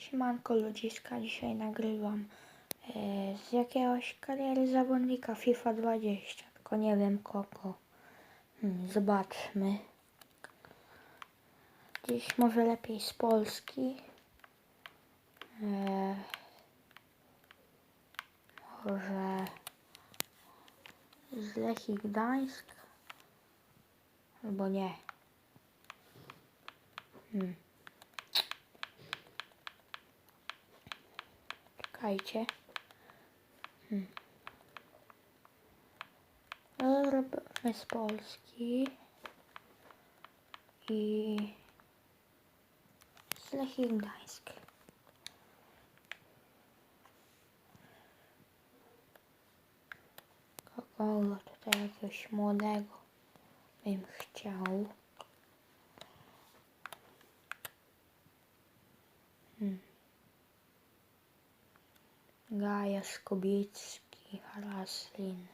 Siemanko ludziska, dzisiaj nagrywam e, z jakiegoś kariery zawodnika FIFA 20, tylko nie wiem kogo. Hmm, zobaczmy. Dziś może lepiej z Polski. E, może z Lechii Gdańsk. Albo nie. Hmm. Czekajcie. Hmm. Robimy z Polski. I z Gdańsk. Kogo tutaj jakiegoś młodego bym chciał. Gaja Skobicki, Haraslin.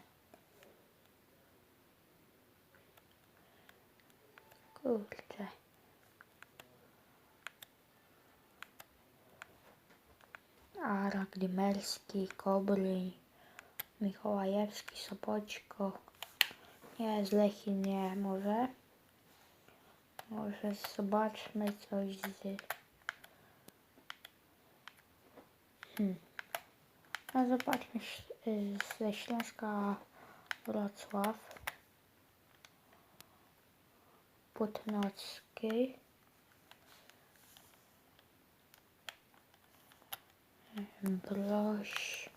Kurczę. Arak, Dymerski, Kobry, Mikołajewski, Sopoćko. Nie, z Lechi nie, może. Może zobaczmy coś z... Hmm. No zobaczmy y, ze Śląska Wrocław. Putnocki. Broś.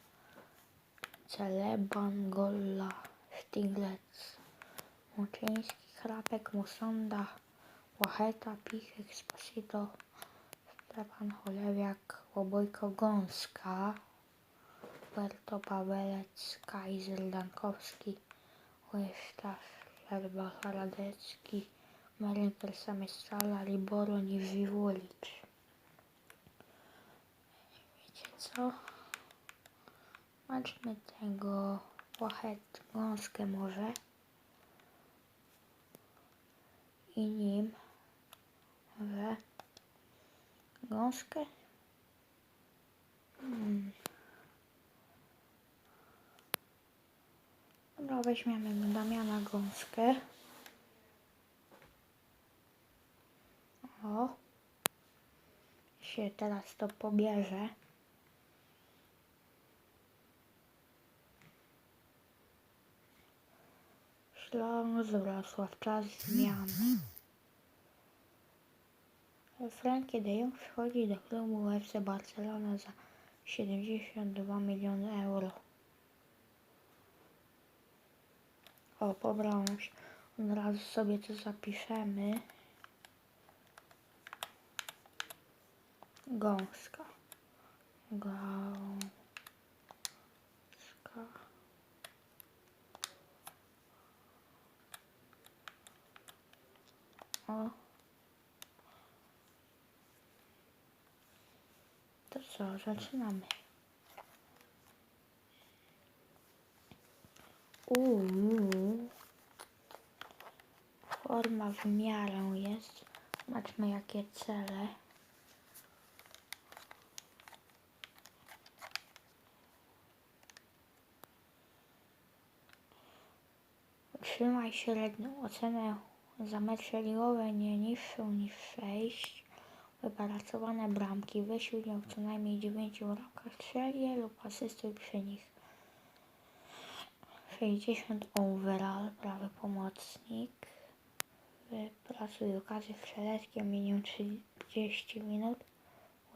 Celeban, Golla, Stiglec, Moczyński, Chrapek, Musonda, Łacheta, Pichek, Spasito, Stefan Cholewiak, Łobojko, Gąska, Berto Pawelec, Kaiser, Dankowski, Łeszta, Szerba, Haradecki, Maryn Persamestrzala, Liboro, Niwiwolicz. Wiecie co? Zobaczmy tego Łachet, Gąskę może. I nim może Gąskę. Hmm. Dobra, weźmiemy Damiana Gąskę. O. Się teraz to pobierze. Śląsk, Wrocław, czas zmiany. Frankie de Jong przychodzi do klubu FC Barcelona za 72 miliony euro. O, się. Od razu sobie to zapiszemy. Gąska. Gąska. O. To co, zaczynamy. Uuu. Forma w miarę jest. Zobaczmy jakie cele. Utrzymaj średnią ocenę za mecze ligowe nie niższą niż 6. Wypracowane bramki. Weź udział w co najmniej 9 bramkach strzelnie lub asystuj przy nich. 60 overall, prawy pomocnik. Wypracuj okazję strzeleckie minimum 30 minut.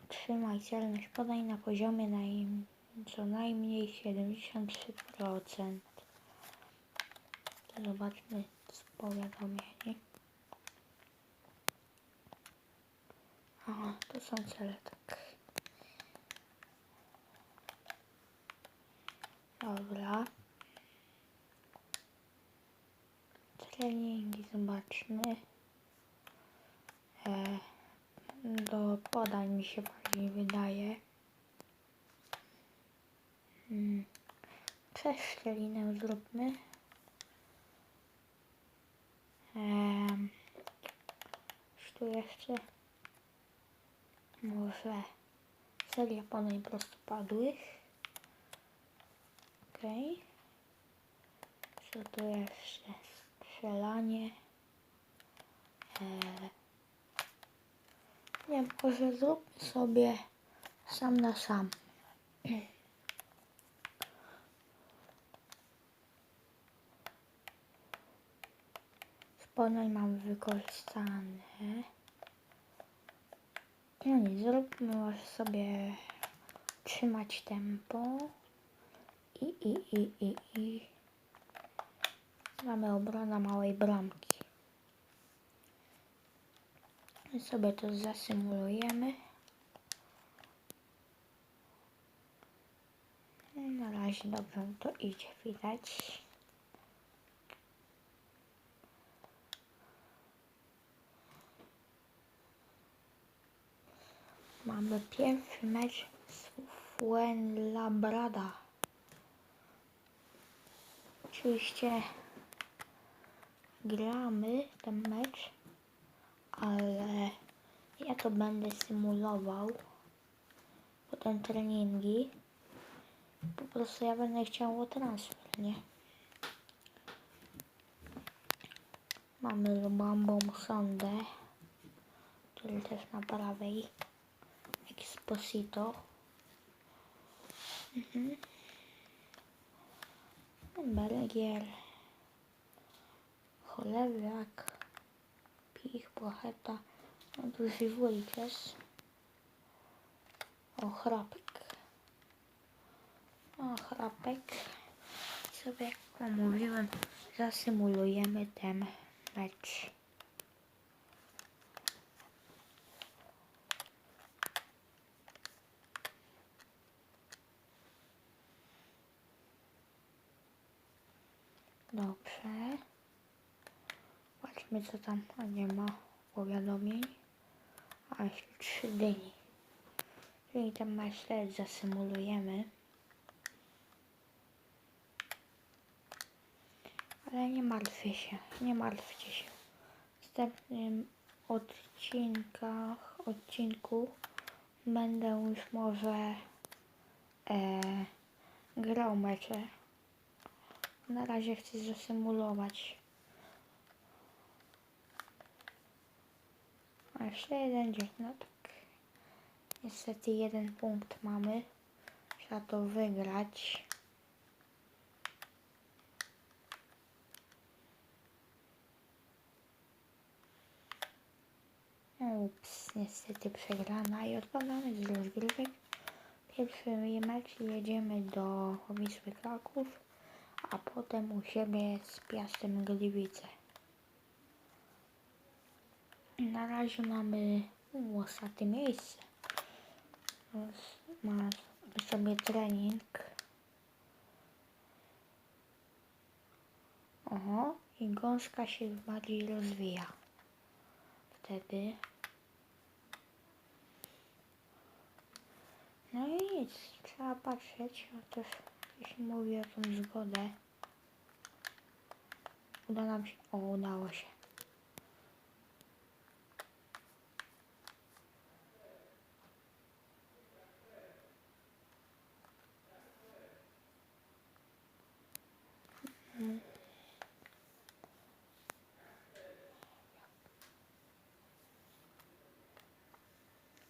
Utrzymaj celność podań na poziomie najm- co najmniej 73%. To zobaczmy z powiadomień. Aha, to są cele tak. Dobra. Treningi zobaczmy. E, do podań mi się bardziej wydaje. Hmm. Przeszczelinę zróbmy. Ehm, tu jeszcze może seria podań prostopadłych. Okej. Co tu jeszcze? Strzelanie. Eee. Nie, może zróbmy sobie sam na sam. Podań mam wykorzystane. No nie, zróbmy może sobie trzymać tempo. I, i, i, i, i. Mamy obrona małej bramki. My sobie to zasymulujemy. Na razie dobrze to idzie, widać. Mamy pierwszy mecz z Fuenlabrada. Oczywiście gramy ten mecz, ale ja to będę symulował. Potem treningi. Po prostu ja będę chciał transfer, nie? Mamy Lubambą Sondę, który też na prawej. Exposito. Mhm. Bergier. Cholewiak. Pich, Pocheta. No tu Żywuliczes. O, chrapek. O, chrapek. Sobie, jak mówiłem, zasymulujemy ten mecz. Dobrze. Patrzmy co tam, a nie ma powiadomień. A jeszcze trzy dyni. Czyli ten też zasymulujemy. Ale nie martwię się, nie martwcie się. W następnym odcinkach, odcinku będę już może e, grał mecze. Na razie chcę zasymulować. Jeszcze jeden dzień, no tak. Niestety jeden punkt mamy. Trzeba to wygrać. Ups, niestety przegrana i odpadamy z rozgrywek. Pierwszy mecz jedziemy do Wisły Kraków, a potem u siebie z Piastem Gliwice. Na razie mamy u, ostatnie miejsce. Mamy sobie trening. Oho, i gąska się bardziej rozwija. Wtedy No i nic, trzeba patrzeć, a też jeśli mówi o tą zgodę. Uda nam się, o udało się.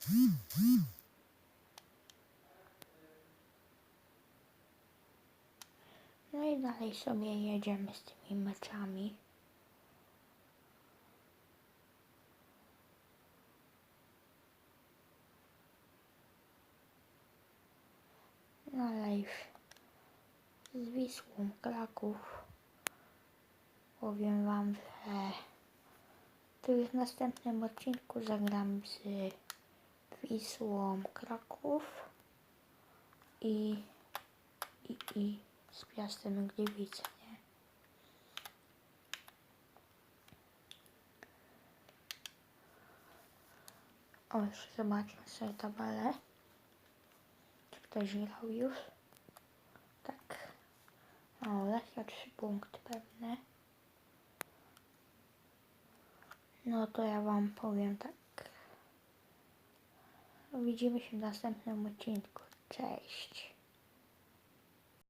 Mhm. No i dalej sobie jedziemy z tymi meczami. Dalej z Wisłą Kraków. Powiem Wam, że już w następnym odcinku zagram z Wisłą Kraków i, i, i z Piastem Gliwice, nie? O, jeszcze zobaczmy sobie tabelę. Czy ktoś grał już? Tak. O, Lechia trzy punkty pewne. No to ja wam powiem tak. Widzimy się w następnym odcinku. Cześć.